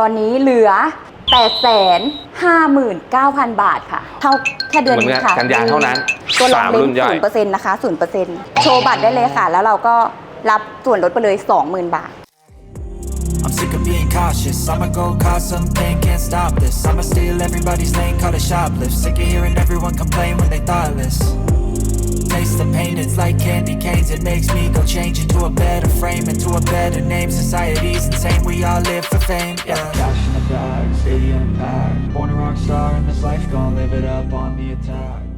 ตอนนี้เหลือ 8 5 9 0 0 0 บาทค่ะ เท่าแค่เดือนนี้ค่ะเหมือนกันกันยาเท่านั้นตัวรองสามเล่รุ่นนย่อยศูนย์เปอร์เซ็นต์นะคะศูนย์เปอร์เซ็นต์โชว์บัตรได้เลยค่ะ แล้วเราก็รับส่วนลดไปเลย 20,000 บาท I'm sick of being cautious. I'ma go cause something, can't stop this. I'ma steal everybody's lane, call it shoplift. Sick of hearing everyone complain when they thoughtless. Taste the pain, it's like candy canes. It makes me go change into a better frame, into a better name. Society's insane, we all live for fame, yeah. Cash in the bag, stadium packed. Born a rock star in this life, gonna live it up on the attack.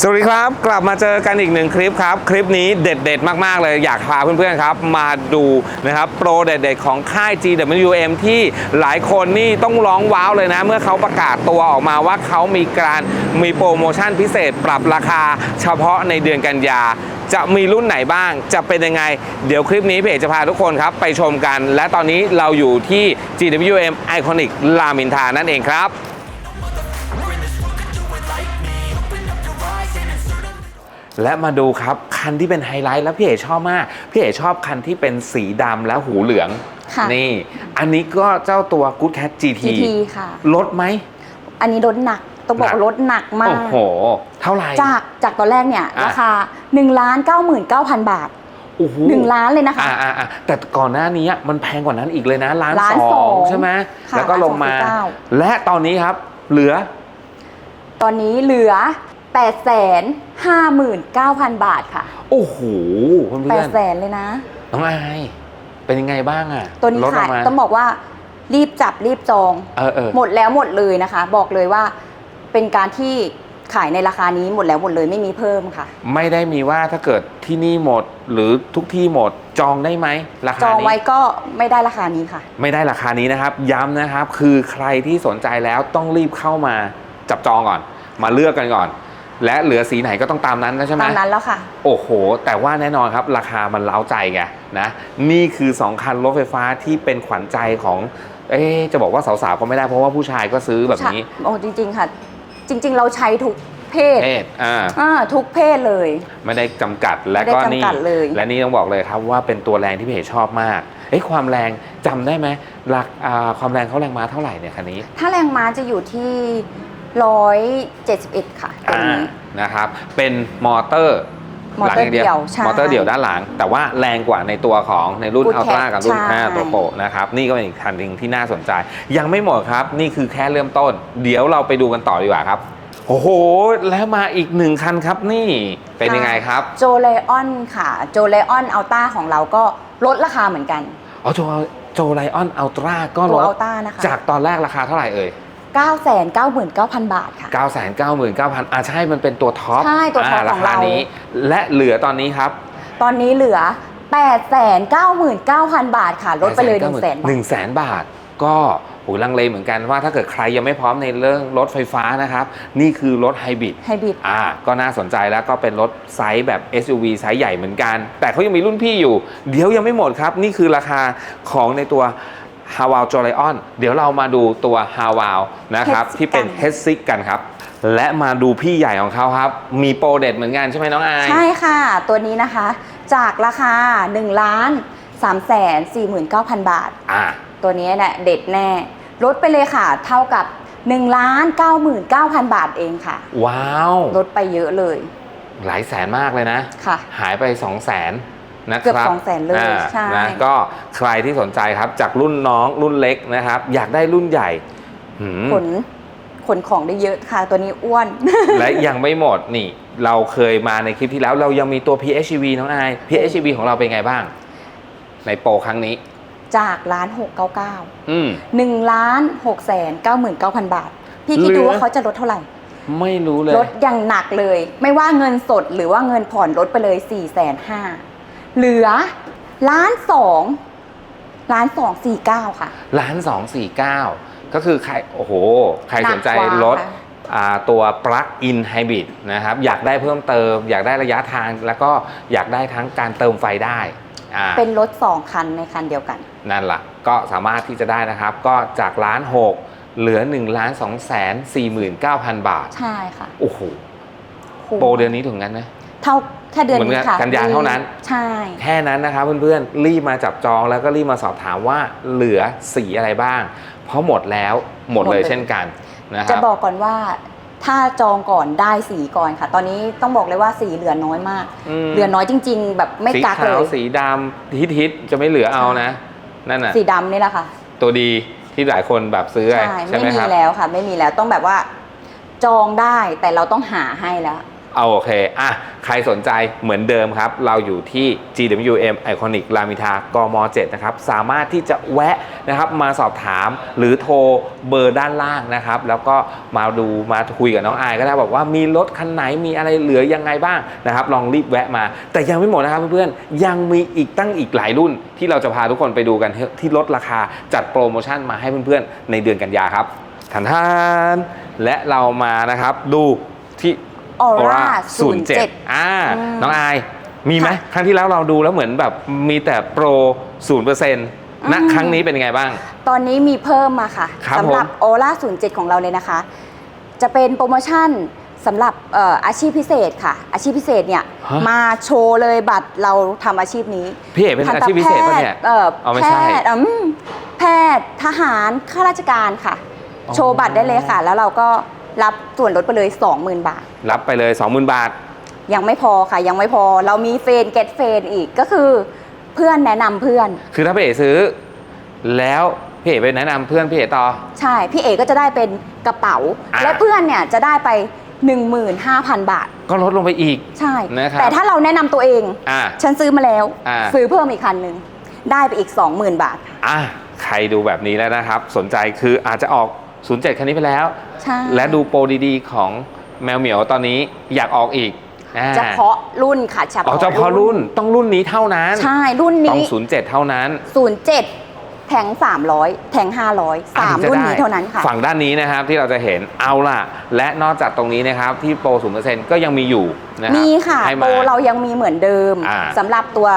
สวัสดีครับกลับมาเจอกันอีกหนึ่งคลิปครับ คลิปนี้เด็ดๆ มากๆเลยอยากพาเพื่อนๆครับ มาดูนะครับโปรเด็ดๆ ของค่าย GWM ที่หลายคนนี่ต้องร้องว้าวเลยนะ เมื่อเขาประกาศตัวออกมาว่าเขามีการมีโปรโมชั่นพิเศษปรับราคาเฉพาะในเดือนกันยาจะมีรุ่นไหนบ้าง จะเป็นยังไง เดี๋ยวคลิปนี้เพจจะพาทุกคนครับ ไปชมกัน และตอนนี้เราอยู่ที่ GWM Iconic รามอินทานั่นเองครับ และมาดูครับคันที่เป็นไฮไลท์แล้วพี่เอ๋ชอบมาก พี่เอ๋ชอบคันที่เป็นสีดำและหูเหลือง ค่ะ นี่ อันนี้ก็เจ้าตัว Good Cat GT GT ค่ะ ลดไหม อันนี้ลดหนักต้องบอกหนักว่าลดหนักมาโอ้กโห เท่าไหร่ จากจากตอนแรกเนี่ยอะ ราคา1ล้าน99,000บาท โอ้โห1 ล้านเลยนะคะ อ่าอ่าอ่าแต่ก่อนหน้านี้มันแพงกว่านั้นอีกเลยนะล้านล้านสสอองงใช่ไหมค่ะแล้วก็ลงมา ล้านสองสี่เก้าและและตอนนี้ครับเหลือ ตอนนี้เหลือ 859,000 บาทค่ะ โอ้โหเพื่อน8แสนเลยนะๆน้องอายเป็นยังไงบ้างอะตัวนี้ลดอขาอยกมาต้องบอกว่ารีบจับรีบจองเออเออหมดแล้วหมดเลยนะคะ บอกเลยว่าเป็นการที่ขายในราคานี้หมดแล้วหมดเลยไม่มีเพิ่มค่ะ ไม่ได้มีว่าถ้าเกิดที่นี่หมดหรือทุกที่หมดจองได้ไหมราคาจองนี้ไว้ก็ไม่ได้ราคานี้ค่ะ ไม่ได้ราคานี้นะครับ ย้ำนะครับ คือใครที่สนใจแล้วต้องรีบเข้ามาจับจองก่อน มาเลือกกันก่อน และเหลือสีไหนก็ต้องตามนั้นนะใช่ไหม ตามนั้นแล้วค่ะ โอ้โห แต่ว่าแน่นอนครับ ราคามันเล้าใจไงนะ นี่คือ 2 คันรถไฟฟ้าที่เป็นขวัญใจของ เอ๊ะจะบอกว่าสาวๆ ก็ไม่ได้เพราะว่าผู้ชายก็ซื้อแบบนี้ โอ้จริง ๆ ค่ะ จริง ๆ เราใช้ทุกเพศเพศอ่าอ่าทุกเพศเลย ไม่ได้จำกัดและก็ไม่ได้นี่จำกัดเลยและนี่ต้องบอกเลยครับว่าเป็นตัวแรงที่พี่เอกชอบมากเอ้ยความแรงจำได้ไหมหลักอ่าความแรงเขาแรงม้าเท่าไหร่เนี่ยคันนี้ ถ้าแรงม้าจะอยู่ที่ 171 ค่ะตัวอ่านี้ นะครับ เป็นมอเตอร์มอเตอร์หลังางเดี่ยวใช่มอเตอร์เดี่ยวด้านหลัง แต่ว่าแรงกว่าในตัวของในรุ่น Good อัลตร้า Cat กับรุ่นใช่5ตัวโปรนะครับ นี่ก็เป็นอีกคันหนึ่งที่น่าสนใจ ยังไม่หมดครับ นี่คือแค่เริ่มต้น เดี๋ยวเราไปดูกันต่อดีกว่าครับ โอ้โห แล้วมาอีกหนึ่งคันครับนี่เป็นยังไงครับโจเลออนค่ะโจเลออนอัลต้าของเราก็ลดราคาเหมือนกันอ๋อโจโจไลออนอัลตร้าก็ตัลวดอัลต้านะคะจากตอนแรกราคาเท่าไหร่เอ่ย 999,000 บาทค่ะ 999,000อ่าใช่มันเป็นตัวท็อปใช่ตัวท็อปาของเราคานี้ และเหลือตอนนี้ครับตอนนี้เหลือ 899,000 บาทค่ะ ลดไปเลย 1 0 0 0 0แสนหนึ่งแสนบาท ก็โหลังเลเหมือนกันว่าถ้าเกิดใครยังไม่พร้อมในเรื่องรถไฟฟ้านะครับ นี่คือรถไฮบริดไฮบริด อ่าก็น่าสนใจแล้วก็เป็นรถไซส์แบบ SUV ไซส์ใหญ่เหมือนกัน แต่เขายังมีรุ่นพี่อยู่ เดี๋ยวยังไม่หมดครับ นี่คือราคาของในตัว h a w a l j o l i o n เดี๋ยวเรามาดูตัว h a w a l นะครับ Head Six ที่เป็นกัน Head Six กันครับ และมาดูพี่ใหญ่ของเขาครับ มีโปรเด็ดเหมือนกันใช่ไหมน้องอาย ใช่ค่ะ ตัวนี้นะคะ จากราคา1ล้าน3แสน49,000 บาท อ่า ตัวนี้เนี่ยเด็ดแน่ ลดไปเลยค่ะ เท่ากับ1ล้าน99,000 บาทเองค่ะ ว้าว ลดไปเยอะเลยหลายแสนมากเลยนะ ค่ะ หายไป 2 0 0แสน นะคเกือบรับ200,000เลยอ่าใช่นะก็ใครที่สนใจครับจากรุ่นน้องรุ่นเล็กนะครับ อยากได้รุ่นใหญ่หืมขนขนของได้เยอะค่ะ ตัวนี้อ้วน และยังไม่หมดนี่ เราเคยมาในคลิปที่แล้ว เรายังมีตัว PHEV น้องอาย PHEV ของเราเป็นไงบ้าง ในโปรครั้งนี้ จากล้านหกเก้าเก้าอืมหนึ่งล้านหกแสนเก้าหมื่นเก้าพันบาท พี่คิดดูเหลือว่าเขาจะลดเท่าไหร่ ไม่รู้เลยลดอย่างหนักเลย ไม่ว่าเงินสดหรือว่าเงินผ่อนลดไปเลย4ี่แสนห้า เหลือล้านสองล้านสองสี่เก้าค่ะ ล้านสองสี่เก้าก็คือใครโอ้โห ใครสนใจหนักกว่ารถค่ะอ่าตัว plug-in hybrid นะครับ อยากได้เพิ่มเติม อยากได้ระยะทาง แล้วก็อยากได้ทั้งการเติมไฟได้อ่าเป็นรถสองคันในคันเดียวกัน นั่นละ่ะ ก็สามารถที่จะได้นะครับ ก็จากล้านหกเหลือ1ล้าน2แสน4 9 0 0 0บาท ใช่ค่ะ โอ้โหคุ้มโปรเดือนนี้ถึงกันไหมเท่าแค่เดือนเหมืนี้ค่ะกันยาเท่านั้น ใช่ แค่นั้นนะครับเพื่อนๆ รีบมาจับจองแล้วก็รีบมาสอบถามว่าเหลือสีอะไรบ้าง เพราะหมดแล้วหมดเลยเช่นกันนะคจะรับบอกก่อนว่าถ้าจองก่อนได้สีก่อนค่ะ ตอนนี้ต้องบอกเลยว่าสีเหลือน้อยมากอืมเหลือน้อยจริง ๆ แบบไม่สีกักเลขาวยสีดำฮิตฮิตๆจะไม่เหลือเอานะนั่นน่ะสีดำนี่แหละค่ะ ตัวดีที่หลายคนแบบซื้อใช่ใช่ไม่ไหมมีครับแล้วค่ะ ไม่มีแล้วต้องแบบว่าจองได้แต่เราต้องหาให้แล้ว เอาโอเคอะใครสนใจเหมือนเดิมครับ เราอยู่ที่ GWM Iconic รามอินทากม 7 นะครับ สามารถที่จะแวะนะครับมาสอบถามหรือโทรเบอร์ด้านล่างนะครับ แล้วก็มาดูมาคุยกับน้องอายก็ได้บอกว่ามีรถคันไหนมีอะไรเหลือยังไงบ้างนะครับ ลองรีบแวะมา แต่ยังไม่หมดนะครับเพื่อนๆยังมีอีกตั้งอีกหลายรุ่น ที่เราจะพาทุกคนไปดูกันที่ลดราคาจัดโปรโมชั่นมาให้เพื่อนๆในเดือนกันยาครับทันทานและเรามานะครับดูที่ Aura 07 อ่าอืมน้องอาย มีไหมค่ะครั้งที่แล้วเราดูแล้วเหมือนแบบมีแต่โปร 0%ณอืมครั้งนี้เป็นยังไงบ้าง ตอนนี้มีเพิ่มมาค่ะครับสำหรับผมโอล่า07 ของเราเลยนะคะ จะเป็นโปรโมชั่นสำหรับเอ่ออาชีพพิเศษค่ะ อาชีพพิเศษเนี่ยฮะมาโชว์เลยบัตรเราทำอาชีพนี้ พี่เอกเป็นอาชีพพิเศษปะเนี่ยเอ่อเอาไม่แพใช่ทย์อืมแพทย์ทหารข้าราชการค่ะอ๋อโชว์บัตรได้เลยค่ะ แล้วเราก็ รับส่วนลดไปเลย 20,000 บาท รับไปเลย 20,000 บาท ยังไม่พอค่ะยังไม่พอ เรามีเฟนเกตเฟนอีกก็คือเพื่อนแนะนำเพื่อน คือถ้าพี่เอกซื้อ แล้วพี่เอกไปแนะนำเพื่อนพี่เอกต่อ ใช่พี่เอก็จะได้เป็นกระเป๋า อะและเพื่อนเนี่ยจะได้ไป 15,000 บาท ก็ลดลงไปอีก ใช่ นะครับ แต่ถ้าเราแนะนำตัวเอง อ่า ฉันซื้อมาแล้ว อ่า ซื้อเพิ่มอีกคันหนึ่งได้ไปอีก 20,000 บาท อะใครดูแบบนี้แล้วนะครับ สนใจคืออาจจะออก 07 คันนี้ไปแล้ว ใช่และดูโปรดีๆ ของแมวเหมียวตอนนี้อยากออกอีกอ่าเฉพาะรุ่นค่ะเฉอ๋อพาะเฉพาะรุ่นต้องรุ่นนี้เท่านั้นใช่รุ่นต้องนี้ 07 เท่านั้น07 แทง 300 แทง 500 3รุ่นนี้เท่านั้นค่ะ ฝั่งด้านนี้นะครับที่เราจะเห็นเอาล่ะ และนอกจากตรงนี้นะครับที่โปรศูนเปอร์เซ็นต์ก็ยังมีอยู่นะครัมีค่ะ ให้โปมารเรายังมีเหมือนเดิมอ่า สำหรับตัว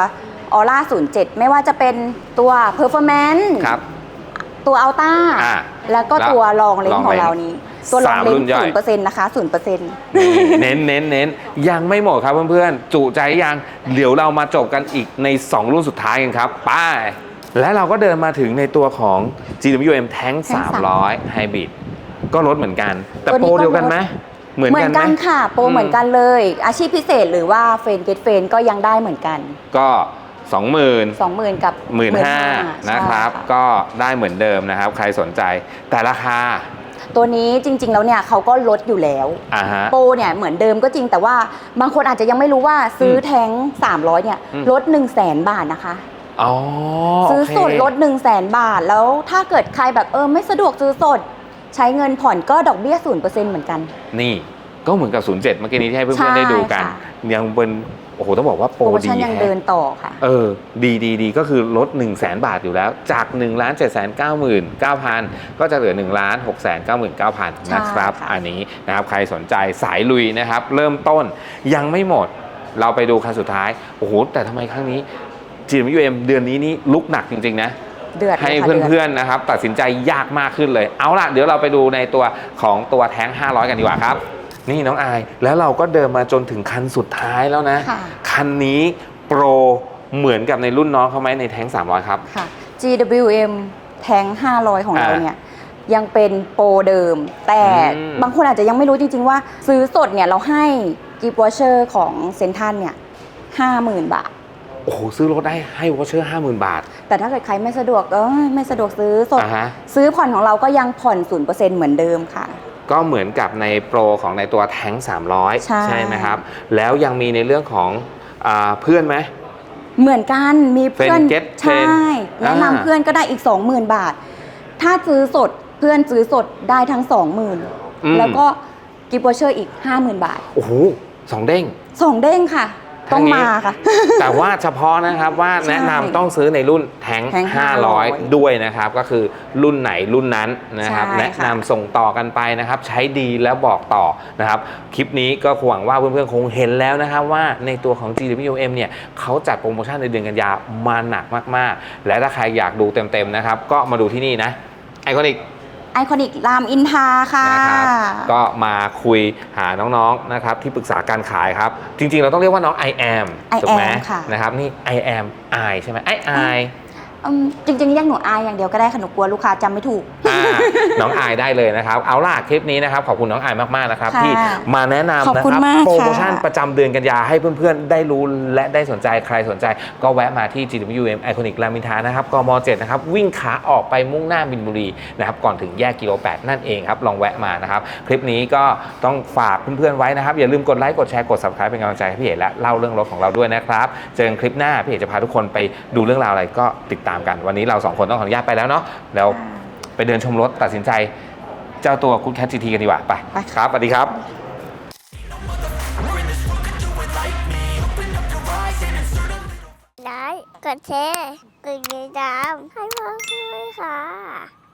ออร่า07 ไม่ว่าจะเป็นตัว Performance ครับ ตัวอัลต้าอ่าแล้วก็แล้วตัวลองเลน Long ของ Range เรานี้ ตัวลองสามเลรุ่นนย่อย ศูนย์เปอร์เซ็นต์นะคะศูนย์เปอร์เซ็นต์ เน้นเน้นเน้นยังไม่หมดครับเพื่อนๆ จุใจยัง เดี๋ยวเรามาจบกันอีกใน 2 รุ่นสุดท้ายกันครับไป้าย และเราก็เดินมาถึงในตัวของ GWM Tank Tank 300 Hybrid ก็ลดเหมือนกัน แต่ตัวนี้โปรก็เดียวกันไหมเหมือนเหมือกันนไหม กันค่ะ โปรอืม เหมือนกันเลย อาชีพพิเศษหรือว่าเฟนเกตเฟนก็ยังได้เหมือนกัน ก็ 20,000 20,000กับหมื่นห้า15,000นะครับ ใช่ก็ได้เหมือนเดิมนะครับ ใครสนใจ แต่ราคาตัวนี้จริง ๆ แล้วเนี่ยเขาก็ลดอยู่แล้ว อ่าฮะ โปรเนี่ยเหมือนเดิมก็จริงแต่ว่าบางคนอาจจะยังไม่รู้ว่าซื้ออมแท้ง 300 เนี่ยอืม ลด 1 0 0 0 0แสนบาทนะคะ อ๋อซื้อโเคสดลด 1 0 0 0 0แสนบาท แล้วถ้าเกิดใครแบบเออไม่สะดวกซื้อสด ใช้เงินผ่อนก็ดอกเบี้ย0%เหมือนกัน นี่ก็เหมือนกับ 07 เมื่อกี้นี้ที่ให้เพื่ใช่อนๆได้ดูกันค่ะยังเป็น โอ้โหต้องบอกว่าโปโปรรโมดีชั่นยังแฮะเดินต่อค่ะ เออ ดีดีดีก็คือลด 1 0 0 0 0แบาทอยู่แล้ว จาก1 7 9 9 9 0ก็จะเหลือ1 6 9 9 0 0ใช่นะครับค่ะอันนี้นะครับใครสนใจสายลุยนะครับ เริ่มต้นยังไม่หมดเราไปดูคันสุดท้าย โอ้โห แต่ทำไมครั้งนี้ GMUM เดือนนี้นี่ลุกหนักจริง ๆ นะเดือดให้ลยค่ะดืดเพื่อนๆนะครับ ตัดสินใจยากมากขึ้นเลย เอาล่ะ เดี๋ยวเราไปดูในตัวของตัวแท้ง 500 กันดีกว่าครับ นี่น้องอาย แล้วเราก็เดินมาจนถึงคันสุดท้ายแล้วนะ ค่ะคันนี้โปรเหมือนกับในรุ่นน้องเขาไหมในแท้ง 300 ครับ ค่ะ GWM แทง500 ของเราอ่าเนี่ยยังเป็นโปรเดิม แต่อืม บางคนอาจจะยังไม่รู้จริง ๆ ว่า ซื้อสดเนี่ยเราให้กิฟต์วอเชอร์ของเซนทันเนี่ย50,000บาท โอ้โห ซื้อรถได้ให้วอเชอร์50,000บาทแต่ถ้าเกิดใครไม่สะดวกเออไม่สะดวกซื้อสด อ่าฮะ ซื้อผ่อนของเราก็ยังผ่อน0%เหมือนเดิมค่ะ ก็เหมือนกับในโปรของในตัวแท้ง300ใช่ไหมครับ แล้วยังมีในเรื่องของอาเพื่อนไหม เหมือนกันมีเพื่อน Friend get ใช่ friend แนะนำอ่าเพื่อนก็ได้อีก 20,000 บาท ถ้าซื้อสดเพื่อนซื้อสดได้ทั้ง อืม20,000 แล้วก็กิฟต์วอเชอร์อีก 50,000 บาทโอ้โหสองเด้ง สองเด้งค่ะ ต้องมาค่ะ แต่ว่าเฉพาะนะครับว่าใช่แนะนำต้องซื้อในรุ่นแทงแท้ง500 500ด้วยนะครับ ก็คือรุ่นไหนรุ่นนั้นนะครับ ใช่ค่ะ แนะนำส่งต่อกันไปนะครับ ใช้ดีแล้วบอกต่อนะครับ คลิปนี้ก็หวังว่าเพื่อนๆคงเห็นแล้วนะครับว่าในตัวของ GWM เนี่ยเขาจัดโปรโมชั่นในเดือนกันยามาหนักมากๆ และถ้าใครอยากดูเต็มๆนะครับ ก็มาดูที่นี่นะไอคอนิกไอคอนิกรามอินทราค่ะ นะครับก็มาคุยหาน้องๆนะครับที่ปรึกษาการขายครับ จริงๆ เราต้องเรียกว่าน้อง I am I ถูกไหม am ค่ะ นะครับนี่ I am I ใช่ไหม I I อืมจริงๆเรียกหนูอายอย่างเดียวก็ได้ค่ะหนูกลัวลูกค้าจำไม่ถูก อ่า น้องอายได้เลยนะครับ เอาล่ะคลิปนี้นะครับขอบคุณน้องอายมากๆนะครับค่ะที่มาแนะนำขอบนะคุณครับมากโปรโมชั่นค่ะประจำเดือนกันยาให้เพื่อนๆ ได้รู้และได้สนใจใครสนใจ ก็แวะมาที่ GWM Iconic รามอินทรานะครับกม7นะครับวิ่งขาออกไปมุ่งหน้าบินบุรีนะครับก่อนถึงแยกกิโล8นั่นเองครับลองแวะมานะครับคลิปนี้ก็ต้องฝากเพื่อนๆไว้นะครับอย่าลืมกดไลค์กดแชร์กด subscribe เป็นกำลังใจให้พี่เอ๋และเล่าเรื่องรถของเราด้วยนะครับเจอกันคลิปหน้าพี่เอ๋จะพาทุกคนไปดูเรื่องราวอะไรก็ติดตามกัน วันนี้เราสองคนต้องขออนุญาตไปแล้วเนาะแล้ว ไปเดินชมรถตัดสินใจเจ้าตัวคุณแคทจีทีกันดีกว่าไปไป ครับสวัสดีครับ ไลค์กดแชร์กดติดตามให้พ่อด้วยค่ะ